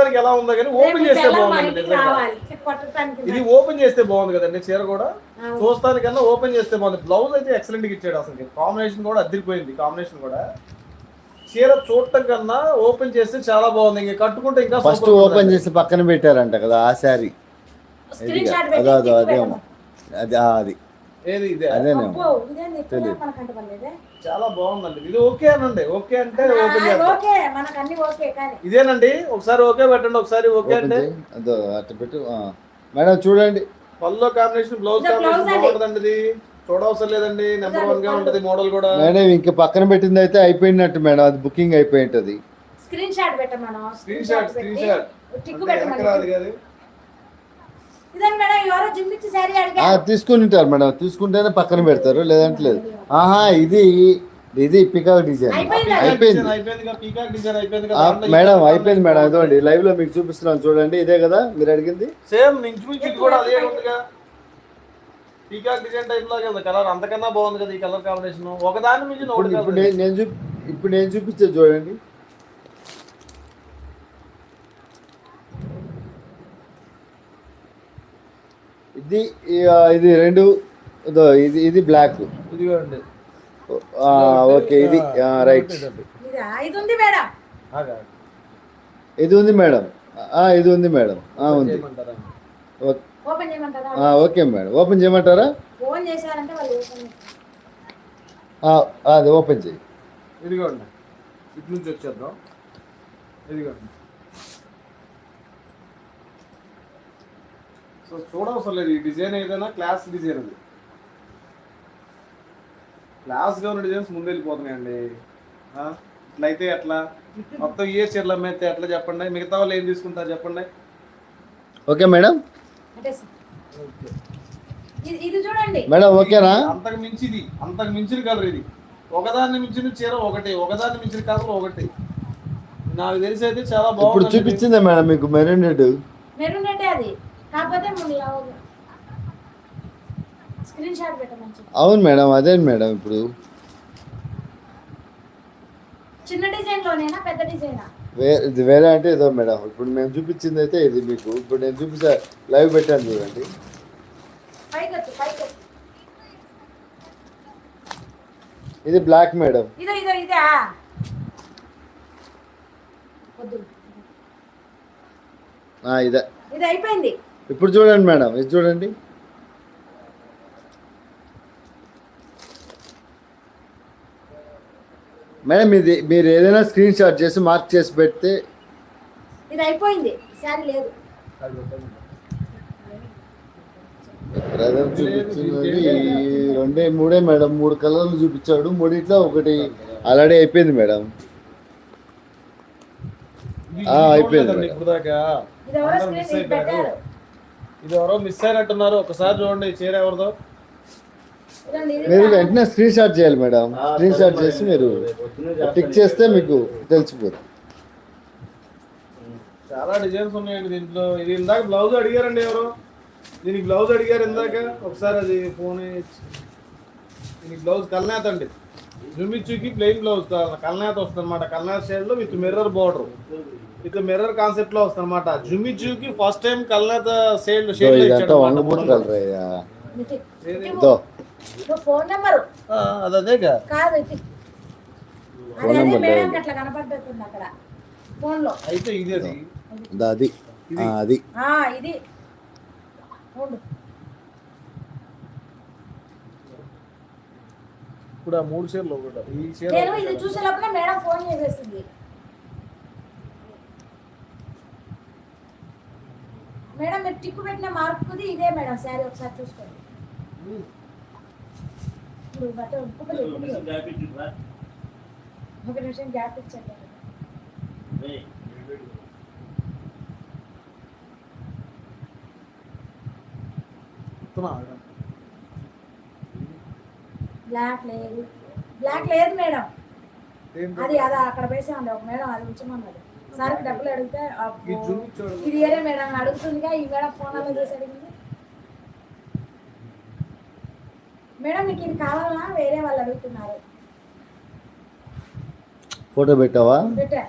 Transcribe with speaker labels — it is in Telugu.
Speaker 1: చూడటానికి ఎలా ఉందో కానీ ఓపెన్ చేస్తే
Speaker 2: కొట్టడానికి
Speaker 1: ఇది ఓపెన్ చేస్తే బాగుంది కదండి చీర కూడా. చూస్తానికన్నా ఓపెన్ చేస్తే బాగుంది. బ్లౌజ్ అయితే ఎక్సలెంట్గా ఇచ్చాడు అసలు. కాంబినేషన్ కూడా అదిరిపోయింది కాంబినేషన్ కూడా. చీర చూడటం కన్నా ఓపెన్ చేస్తే చాలా బాగుంది. ఇంకా కట్టుకుంటే ఇంకా
Speaker 3: ఫస్ట్ ఓపెన్. చేసి పక్కన పెట్టారంట కదా ఆ శారీ.
Speaker 2: స్క్రీన్ షాట్ పెట్టి
Speaker 3: అదో అదేమో అది.
Speaker 1: ఏది ఇదే?
Speaker 3: అదేనేమో?
Speaker 1: చాలా బాగుందండి. ఇది ఓకే అనండి. ఓకే అంటే ఓపెన్ చేద్దాం
Speaker 2: ఓకే మనకు అన్ని ఓకే కానీ.
Speaker 1: ఇదేనండి? ఒకసారి ఓకే పెట్టండి ఒకసారి ఓకే అంటే.
Speaker 3: చేయి. అదో అట్ట పెట్టు. మేడం చూడండి.
Speaker 1: పల్లో కాంబినేషన్ బ్లౌజ్ కాంబినేషన్
Speaker 2: అండి.
Speaker 1: బాగుంటుందండి ఇది. చూడవసరం లేదండి. నెంబర్ వన్గా ఉంటది మోడల్ కూడా.
Speaker 3: మేడం ఇంక పక్కన పెట్టింది అయితే అయిపోయినట్టు మేడం. అది బుకింగ్ అయిపోయి ఉంటది
Speaker 2: స్క్రీన్ షాట్ పెట్టమను
Speaker 1: screen shot screen shot
Speaker 2: tick పెట్టమను
Speaker 1: కాదు
Speaker 2: ఇదండి మేడం ఎవరో జిమ్ ఇచ్చి శారీ
Speaker 3: ఆ,
Speaker 2: అడిగారు
Speaker 3: తీసుకుని ఉంటారు మేడం. తీసుకుంటేనే పక్కన పెడతారు లేదంటే లేదు. ఆహా ఇది ఇది పికాక్ డిజైన్.
Speaker 2: అయిపోయింది.
Speaker 3: అయిపోయింది.
Speaker 1: అయిపోయింది పీకాక్ డిజైన్ అయిపోయింది
Speaker 3: ఆ, మేడం అయిపోయింది మేడం. ఇదిగోండి లైవ్లో మీకు చూపిస్తున్నాను చూడండి. ఇదే కదా మీరు అడిగింది?
Speaker 1: సేమ్ కూడా అదే ఉందిగా. పీకాక్ డిజైన్ టైప్ లాగా ఉంది. కలర్ అంతకన్నా బాగుంది కదా ఈ కలర్ కాంబినేషన్ ఒకదాని మించి
Speaker 3: ఇప్పుడు
Speaker 1: ఒకటి
Speaker 3: ఇప్పుడు
Speaker 1: కాదు.
Speaker 3: నేను చూపి ఇప్పుడు నేను చూపించేది చూడండి. ఇది ఇది రెండు ఇదో ఇది బ్లాక్
Speaker 1: ఇదిగోండి
Speaker 3: ఓకే ఇది రైట్.
Speaker 2: ఇది ఉంది మేడం.
Speaker 1: ఆగా.
Speaker 3: ఇది ఉంది మేడం. ఆ, ఇది ఉంది మేడం. ఆ, ఉంది.
Speaker 1: చేయమంటారా?
Speaker 3: ఓ-
Speaker 2: ఓపెన్ చేయమంటారా?
Speaker 3: ఆ, ఓకే మేడం. ఓపెన్ చేయమంటారా?
Speaker 2: ఫోన్ చేశారంటే వాళ్ళు ఓపెన్ చేస్తారు.
Speaker 3: ఆ, అది ఓపెన్ చేయి.
Speaker 1: ఇదిగోండి. ఇటు నుంచి వచ్చేద్దాం. ఇదిగోండి. సో చూడవసరం లేదు. ఈ డిజైన్ ఏదైనా క్లాస్ డిజైన్ అది. క్లాస్గా ఉన్న డిజైన్స్ ముందు వెళ్ళిపోతున్నాయండి? ఇట్లయితే ఎట్లా? మొత్తం ఏ చీరలు అమ్మేస్తే ఎట్లా చెప్పండి? మిగతా వాళ్ళు ఏం తీసుకుంటారు చెప్పండి?
Speaker 3: Okay madam.
Speaker 2: ఇది ఇది చూడండి.
Speaker 3: మేడం ఓకేనా?
Speaker 1: అంతకు మించిది అంతకు మించిన కలర్ ఇది. ఒకదాన్ని మించిన చీర ఒకటి ఒకదాన్ని మించిన కలర్ ఒకటి. నాకు తెలిసి అయితే చాలా
Speaker 3: ఇప్పుడు
Speaker 1: బాగుంది
Speaker 3: చూపించిందే మేడం మీకు మెరూన్ రెడ్
Speaker 2: మెరూన్ రెడ్డి అది. కాకపోతే స్క్రీన్ షాట్ పెట్టమని.
Speaker 3: అవును మేడం అదే మేడం ఇప్పుడు.
Speaker 2: చిన్న డిజైన్ లోనేనా పెద్ద డిజైనా?
Speaker 3: ఇది వేరే అంటే ఏదో మేడం ఇప్పుడు మేము చూపించింది అయితే ఇది మీకు. ఇప్పుడు నేను చూపించా లైవ్ పెట్టాను చూడండి. ఇది బ్లాక్ మేడం.
Speaker 2: ఇదో ఇదే. ఇది అయిపోయింది.
Speaker 3: ఇప్పుడు చూడండి మేడం ఇది చూడండి. మేడం ఇది మీరు ఏదైనా స్క్రీన్ షాట్ చేసి మార్క్ చేసి పెడితే
Speaker 2: ఇది అయిపోయింది శారీ లేదు.
Speaker 3: బ్రదర్ చూపించినది రెండే మూడే మేడం మూడు కలర్లు చూపించాడు మూడిట్లో ఒకటి ఆల్రెడీ అయిపోయింది మేడం. అయిపోయింది మేడం.
Speaker 2: ఇది ఎవరో
Speaker 1: మిస్ అయినట్టున్నారు. ఒకసారి చూడండి ఈ చీర ఎవరిదో.
Speaker 3: మీరు. వెంటనే స్క్రీన్ షాట్ చేయాలి మేడం. స్క్రీన్ షాట్ చేసి మీరు టిక్ చేస్తే మీకు తెలిసిపోతుంది.
Speaker 1: చాలా డిజైన్స్ ఉన్నాయండి దీంట్లో. ఇది ఇందాక బ్లౌజ్ అడిగారండి ఎవరు? దీనికి బ్లౌజ్ అడిగారు ఇందాక? ఒకసారి అది ఫోన్ దీనికి బ్లౌజ్ కల్నేత అండి. జుమిచ్చుకి ప్లెయిన్ బ్లౌజ్ కల్నేత వస్తుంది అనమాట కల్నేత షేడ్లో with mirror border with mirror కాన్సెప్ట్లో వస్తుంది అనమాట జుమిచ్చుకి ఫస్ట్ టైం కల్నేత షేడ్ షేడ్ ఇచ్చాడు
Speaker 2: ఇది.
Speaker 3: ఇదో.
Speaker 2: ఫోన్ నెంబరు
Speaker 1: అది అదేగా
Speaker 2: కాదు ఇది.
Speaker 3: ఫోన్
Speaker 2: అదే. అదే.
Speaker 3: నెంబర్
Speaker 2: మేడం
Speaker 3: లేదు.
Speaker 2: అట్లా కనపడుతుంది అక్కడ ఫోన్లో
Speaker 1: అయితే ఇది అది
Speaker 3: దా అది ఆ, అది
Speaker 2: ఆ ఇది ఉండు.
Speaker 1: ఇప్పుడు ఆ మూడు చీరలు ఒకటి ఈ చీర
Speaker 2: నేను ఇది చూసే లోపల మేడం ఫోన్ చేసేసింది. మేడం మీరు టిక్కు పెట్టిన మార్కుది ఇదే మేడం శారీ ఒకసారి చూసుకోండి. ఇప్పుడు బట్ట. ఒక నిమిషం గ్యాప్ ఇచ్చండి
Speaker 1: చెప్తున్నా.
Speaker 2: బ్లాక్ లేదు. బ్లాక్ లేదు మేడం? అది అది అక్కడ వేసామండి ఒక మేడం అది ఉంచమన్నది. సార్కి డబ్బులు అడిగితే. ఇది వేరే మేడం అడుగుతుందిగా ఈ మేడం ఫోన్ అలా చేసి అడిగింది. మేడం మీకు ఇది కావాలా? వేరే వాళ్ళు అడుగుతున్నారు.
Speaker 3: ఫోటో పెట్టావా?
Speaker 2: పెట్టా.